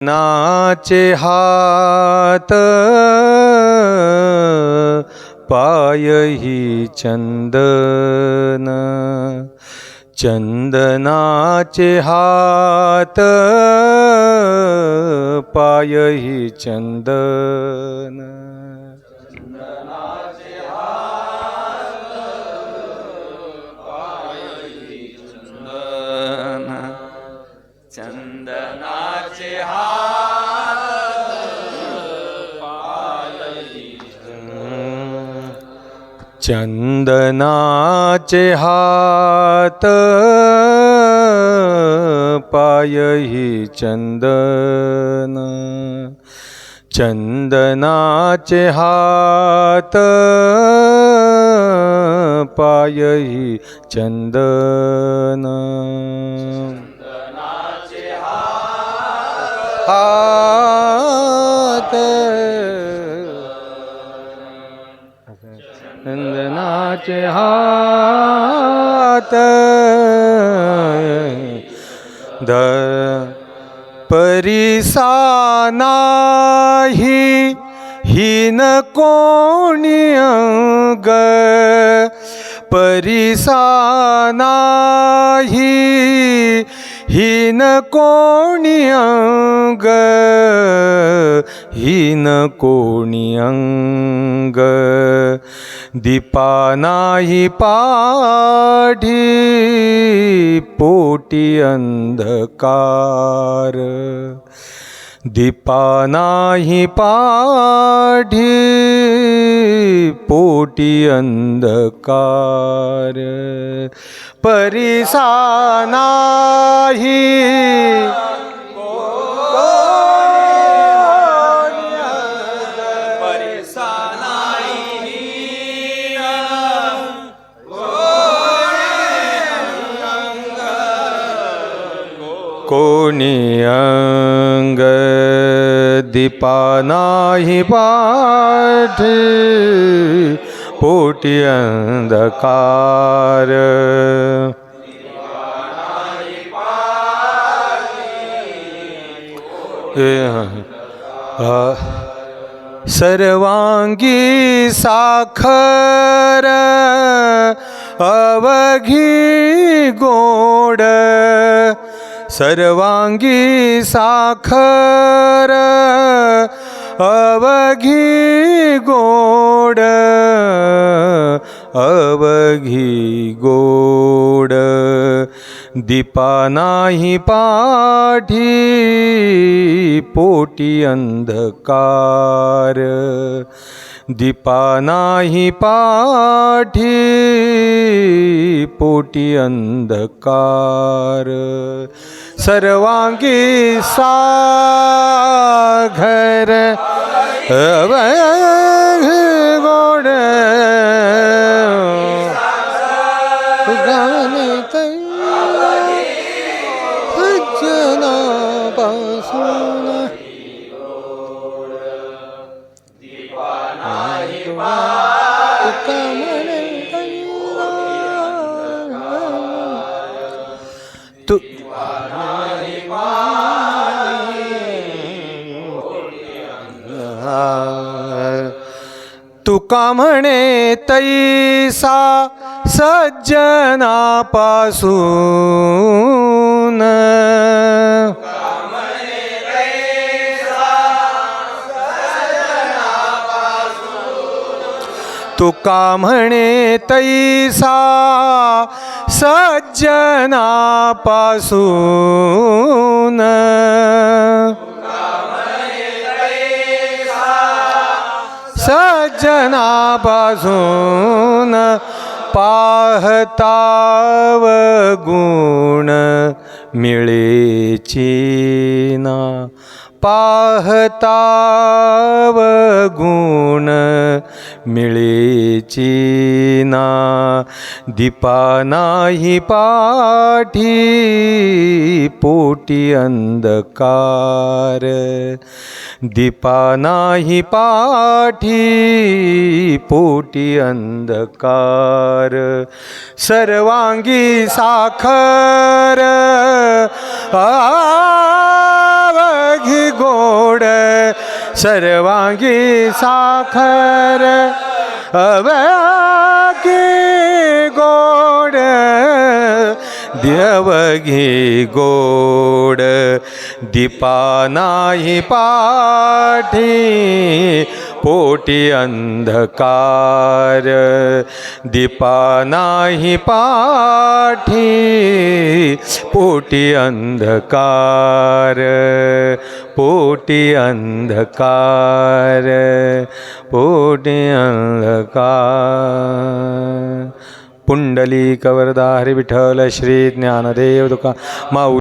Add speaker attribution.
Speaker 1: नाचे हात पायही चंदन चंदनाचे हात पायही चंदन.
Speaker 2: चंदनाचे
Speaker 1: चंदनाचे हात पायही चंदन चंदनाचे हात पायही चंदन हात नंदनाचे हात द परिसा नाही हिन कोणी अंग परिसा नाही हिन कोणी अंग हिन कोणी अंग दीपा नाही पाढी पोटी अंधकार. दीपा नाही पाढी पोटी अंधकार. परिसा नाही कोणी अंग नाही पाठ पोटी अंधकार। सर्वांगी साखर अवघी गोड। सर्वांगी साखर अवघी गोड अवघी गोड। दीपा नाही पाठी पोटी अंधकार. दीपा नाही पाठी पोटी अंधकार. सर्वांगी साघर गोड. गाणे सज्जनापासून तुका म्हणे तू तुका म्हणे तैसा सज्जनापासून तुका म्हणे तैसा सज्जनापासून. सज्जनापासून पाहताव गुण. मिळेची ना. पाहताव गुण मिळेची ना. दीपा नाही पाठी पोटी अंधकार. दीपा नाही पाठी पोटी अंधकार. सर्वांगी साखर आवघी गोड सर्वांगी साखर। अवघी गोड देवघी गोड। दीपा नाही पाठी पोटी अंधकार। दीपा नाही पाठी, पोटी अंधकार पोटी अंधकार पोटी अंधकार. पुंडलिक वरदा हरी विठ्ठल, श्री ज्ञानदेव दुका माऊ